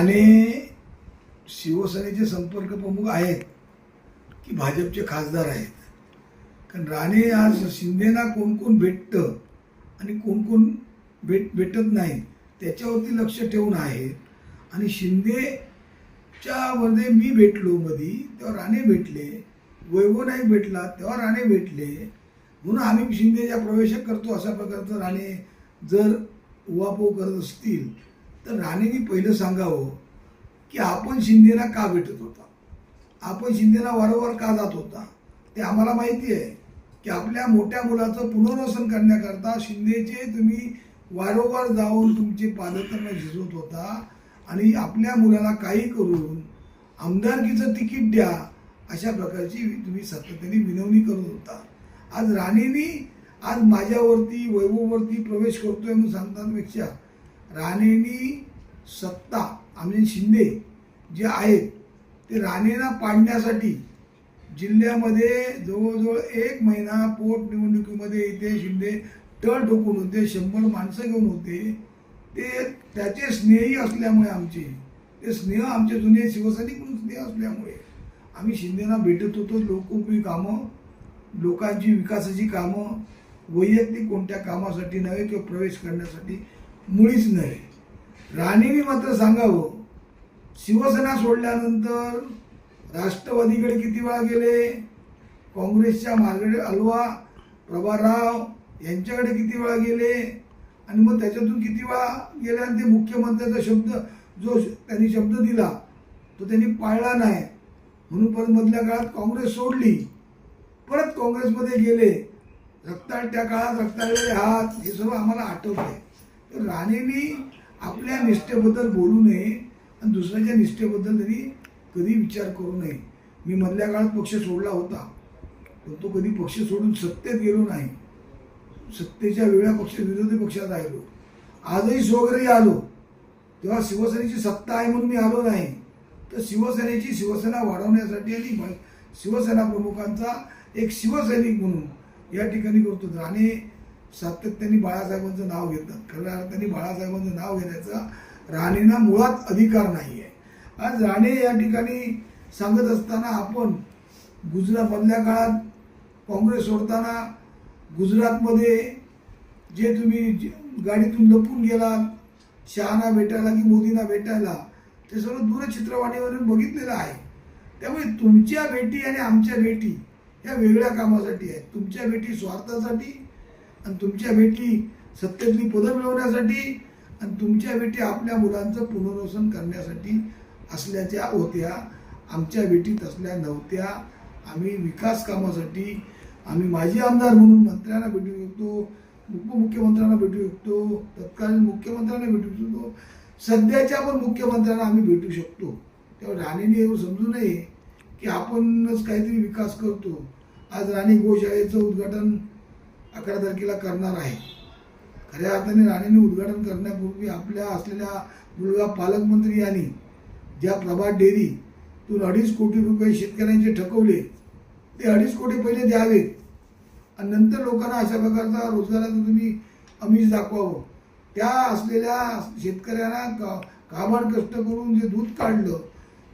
Okay Rane शिवसेनेचे संपर्क प्रमुख आहेत की भाजपचे खासदार आहेत. कारण राणे आज शिंदेना कोण कोण भेटतं आणि कोण कोण भेट भेटत नाही त्याच्यावरती लक्ष ठेवून आहेत. आणि शिंदेच्यामध्ये मी भेटलो मधी तेव्हा राणे भेटले वैभव नाही भेटला तेव्हा राणे भेटले. म्हणून आम्ही शिंदेच्या प्रवेश करतो अशा प्रकारचं राणे जर उहापोह करत असतील. तर राणेंनी पहिलं सांगावं की आपण शिंदेला का भेटत होता? आपण शिंदेला वारंवार का जात होता? ते आम्हाला माहिती आहे की आपल्या मोठ्या मुलाचं पुनर्वसन करण्याकरता शिंदेचे तुम्ही वारंवार जाऊन तुमचे पालकांना झिजवत होता आणि आपल्या मुलाला काही करून आमदारकीचं तिकीट द्या अशा प्रकारची तुम्ही सातत्याने विनवणी करत होता. आज राणेंनी आज माझ्यावरती वैभववरती प्रवेश करतोय म्हणून सांगतापेक्षा राणेनी सत्ता आम्ही शिंदे जे आहेत ते राणेंना पाडण्यासाठी जिल्ह्यामध्ये जवळजवळ एक महिना पोटनिवडणुकीमध्ये इथे शिंदे तळ ठोकून होते शंभर माणसं घेऊन होते. ते त्याचे स्नेही असल्यामुळे आमचे ते स्नेह आमचे जुने शिवसैनिक म्हणून स्नेह असल्यामुळे आम्ही शिंदेना भेटत होतो. लोकोपयोगी कामं लोकांची विकासाची कामं वैयक्तिक कोणत्या कामासाठी नव्हे किंवा प्रवेश करण्यासाठी मुळीच नाही. राणींनी मात्र सांगावं शिवसेना सोडल्यानंतर राष्ट्रवादीकडे किती वेळा गेले? काँग्रेसच्या मार्गडे अलवा प्रभाराव यांच्याकडे किती वेळा गेले? आणि मग त्याच्यातून किती वेळा गेले? आणि ते मुख्यमंत्र्याचा शब्द जो त्यांनी शब्द दिला तो त्यांनी पाळला नाही. म्हणून परत मधल्या काळात काँग्रेस सोडली. परत काँग्रेसमध्ये गेले. रक्ताळ त्या काळात रक्ताळलेले हात हे सर्व आम्हाला आठवत आहे तर राणेंनी आपल्या निष्ठेबद्दल बोलू नये आणि दुसऱ्याच्या निष्ठेबद्दल त्यांनी कधी विचार करू नये. मी मधल्या काळात पक्ष सोडला होता पण तो कधी पक्ष सोडून सत्तेत गेलो नाही. सत्तेच्या वेळा पक्ष विरोधी पक्षात राहिलो आजही स्वघरी आलो. तेव्हा शिवसेनेची सत्ता आहे म्हणून मी आलो नाही. तर शिवसेनेची शिवसेना वाढवण्यासाठी आणि शिवसेना प्रमुखांचा एक शिवसैनिक म्हणून या ठिकाणी करतो. राणे सातत्याने बाळासाहेबांचं नाव घेतात. खऱ्या अर्थाने बाळासाहेबांचं नाव घेण्याचा राणेंना मुळात अधिकार नाही आहे आज राणे या ठिकाणी सांगत असताना आपण गुजरातमधल्या काळात काँग्रेस सोडताना गुजरातमध्ये जे तुम्ही जे- गाडीतून लपून गेला शहाना भेटायला की मोदींना भेटायला ते सर्व दूरचित्रवाणीवरून बघितलेलं आहे. त्यामुळे तुमच्या भेटी आणि आमच्या भेटी या वेगळ्या कामासाठी आहेत. तुमच्या भेटी स्वार्थासाठी आणि तुमच्या भेटी सत्तेतली पदं मिळवण्यासाठी आणि तुमच्या भेटी आपल्या मुलांचं पुनर्वसन करण्यासाठी असल्याच्या होत्या. आमच्या भेटी तसल्या नव्हत्या. आम्ही विकास कामासाठी आम्ही माजी आमदार म्हणून मंत्र्यांना भेटू शकतो उपमुख्यमंत्र्यांना भेटू शकतो तत्कालीन मुख्यमंत्र्यांना भेटू शकतो सध्याच्या पण मुख्यमंत्र्यांना आम्ही भेटू शकतो. तेव्हा राणेने एवढं समजू नये की आपणच काहीतरी विकास करतो. आज राणी गोशाळेचं उद्घाटन अकरा तारखेला करणार आहे. खऱ्या अर्थाने राणेंनी उद्घाटन करण्यापूर्वी आपल्या असलेल्या मुलगा पालकमंत्री यांनी ज्या प्रभात डेअरीतून अडीच कोटी रुपये शेतकऱ्यांचे ठकवले ते अडीच कोटी पहिले द्यावेत. आणि नंतर लोकांना अशा प्रकारचा रोजगाराचं तुम्ही अमिष दाखवावं. त्या असलेल्या शेतकऱ्यांना का काबाड कष्ट करून जे दूध काढलं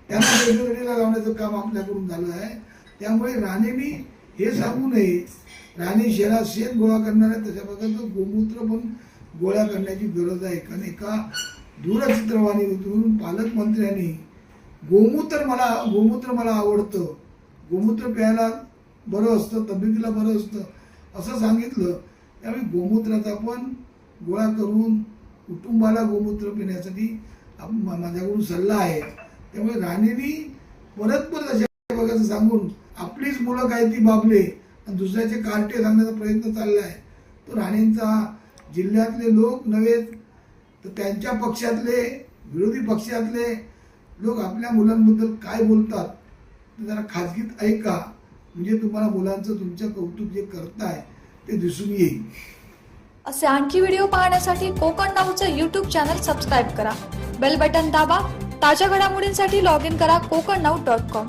त्यांना रेल्वेगाडीला लावण्याचं काम आपल्याकडून झालं आहे. त्यामुळे राणेंनी हे सांगू नये प्राणी शहरात शेत गोळा करणार आहे तशा प्रकारचं गोमूत्र पण गोळा करण्याची गरज आहे. कारण एका दूरचित्रवाणीतून पालकमंत्र्यांनी गोमूत्र मला गोमूत्र मला आवडतं. गोमूत्र प्यायला बरं असतं तब्येतीला बरं असतं. असं सांगितलं. त्यामुळे गोमूत्राचा पण गोळा करून कुटुंबाला गोमूत्र पिण्यासाठी माझ्याकडून सल्ला आहे. त्यामुळे राणीनी परत परत अशा प्रकारचं सांगून आपलीच मुलं काय ती बाबले आणि दुसऱ्याचे कार्टे सांगण्याचा प्रयत्न चालला आहे तो राणेंचा जिल्ह्यातले लोक नव्हे तर त्यांच्या पक्षातले विरोधी पक्षातले लोक आपल्या मुलांबद्दल काय बोलतात ते जरा खाजगीत ऐका. म्हणजे तुम्हाला मुलांचं तुमचं कौतुक जे करताय ते दिसून येईल. असे आणखी व्हिडिओ पाहण्यासाठी कोकण नाऊचं यूट्यूब चॅनल सबस्क्राईब करा. बेल बटन दाबा. ताज्या घडामोडींसाठी लॉग इन करा कोकण नाऊ डॉट कॉम